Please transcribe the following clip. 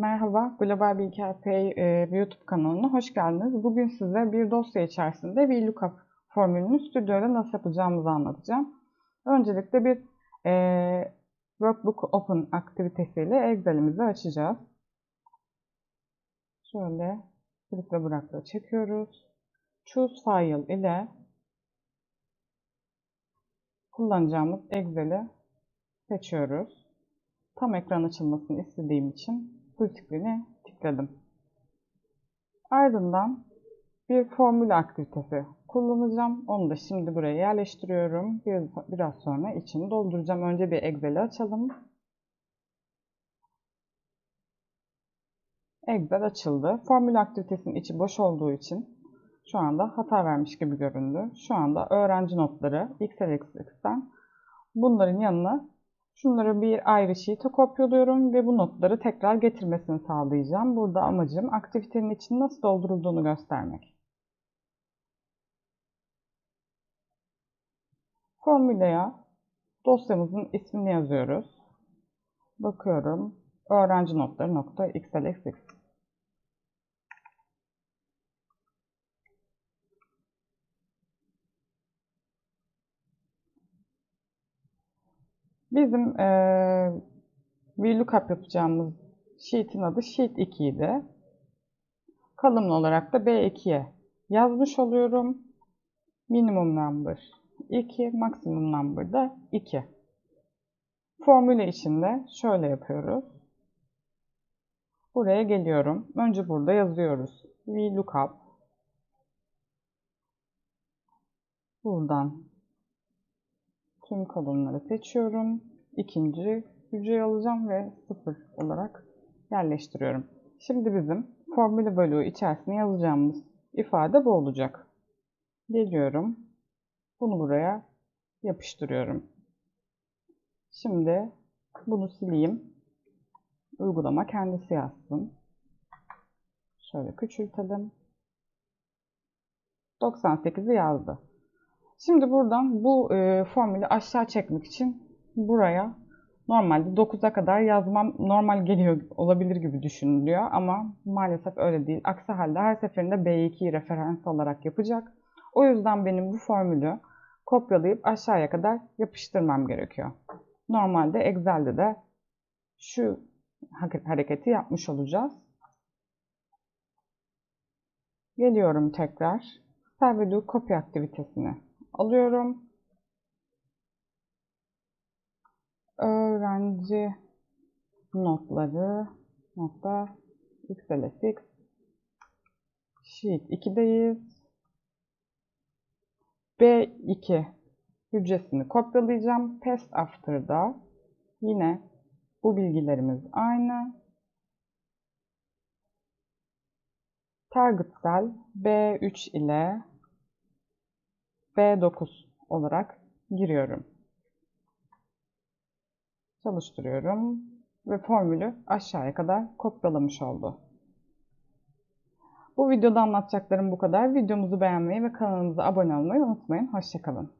Merhaba, Global Bilgi Alpay e, YouTube kanalına hoş geldiniz. Bugün size bir dosya içerisinde VLOOKUP formülünü stüdyoda nasıl yapacağımızı anlatacağım. Öncelikle bir e, Workbook Open aktivitesiyle Excel'imizi açacağız. Şöyle klik ve bırakla çekiyoruz. Choose File ile kullanacağımız Excel'i seçiyoruz. Tam ekran açılmasını istediğim için screen'i tıkladım. Ardından bir formül aktivitesi kullanacağım. Onu da şimdi buraya yerleştiriyorum. Biraz sonra içini dolduracağım. Önce bir Excel'i açalım. Excel açıldı. Formül aktivitesinin içi boş olduğu için şu anda hata vermiş gibi göründü. Şu anda öğrenci notları XLX'ten bunların yanına Şunları bir ayrı sheet'e kopyalıyorum ve bu notları tekrar getirmesini sağlayacağım. Burada amacım aktivitenin için nasıl doldurulduğunu göstermek. Formüleye dosyamızın ismini yazıyoruz. Bakıyorum. Öğrenci notları nokta xlxx. Bizim e, VLOOKUP yapacağımız sheet'in adı Sheet 2 idi. Kalın olarak da B2'ye yazmış oluyorum. Minimum number 2, maksimum number da 2. Formüle içinde şöyle yapıyoruz. Buraya geliyorum. Önce burada yazıyoruz. VLOOKUP Buradan tüm kolonları seçiyorum. İkinci hücreyi alacağım ve sıfır olarak yerleştiriyorum. Şimdi bizim formülü bölüğü içerisine yazacağımız ifade bu olacak. Geliyorum. Bunu buraya yapıştırıyorum. Şimdi bunu sileyim. Uygulama kendisi yazsın. Şöyle küçültelim. 98'i yazdı. Şimdi buradan bu e, formülü aşağı çekmek için buraya normalde 9'a kadar yazmam normal geliyor olabilir gibi düşünülüyor ama maalesef öyle değil. Aksi halde her seferinde B2'yi referans olarak yapacak. O yüzden benim bu formülü kopyalayıp aşağıya kadar yapıştırmam gerekiyor. Normalde Excel'de de şu hareketi yapmış olacağız. Geliyorum tekrar. Servelu kopya aktivitesini alıyorum. Öğrenci notları nokta xlsx sheet 2'deyiz. B2 hücresini kopyalayacağım. Pass after'da yine bu bilgilerimiz aynı. Target cell B3 ile B9 olarak giriyorum. Çalıştırıyorum ve formülü aşağıya kadar kopyalamış oldu. Bu videoda anlatacaklarım bu kadar. Videomuzu beğenmeyi ve kanalımıza abone olmayı unutmayın. Hoşçakalın.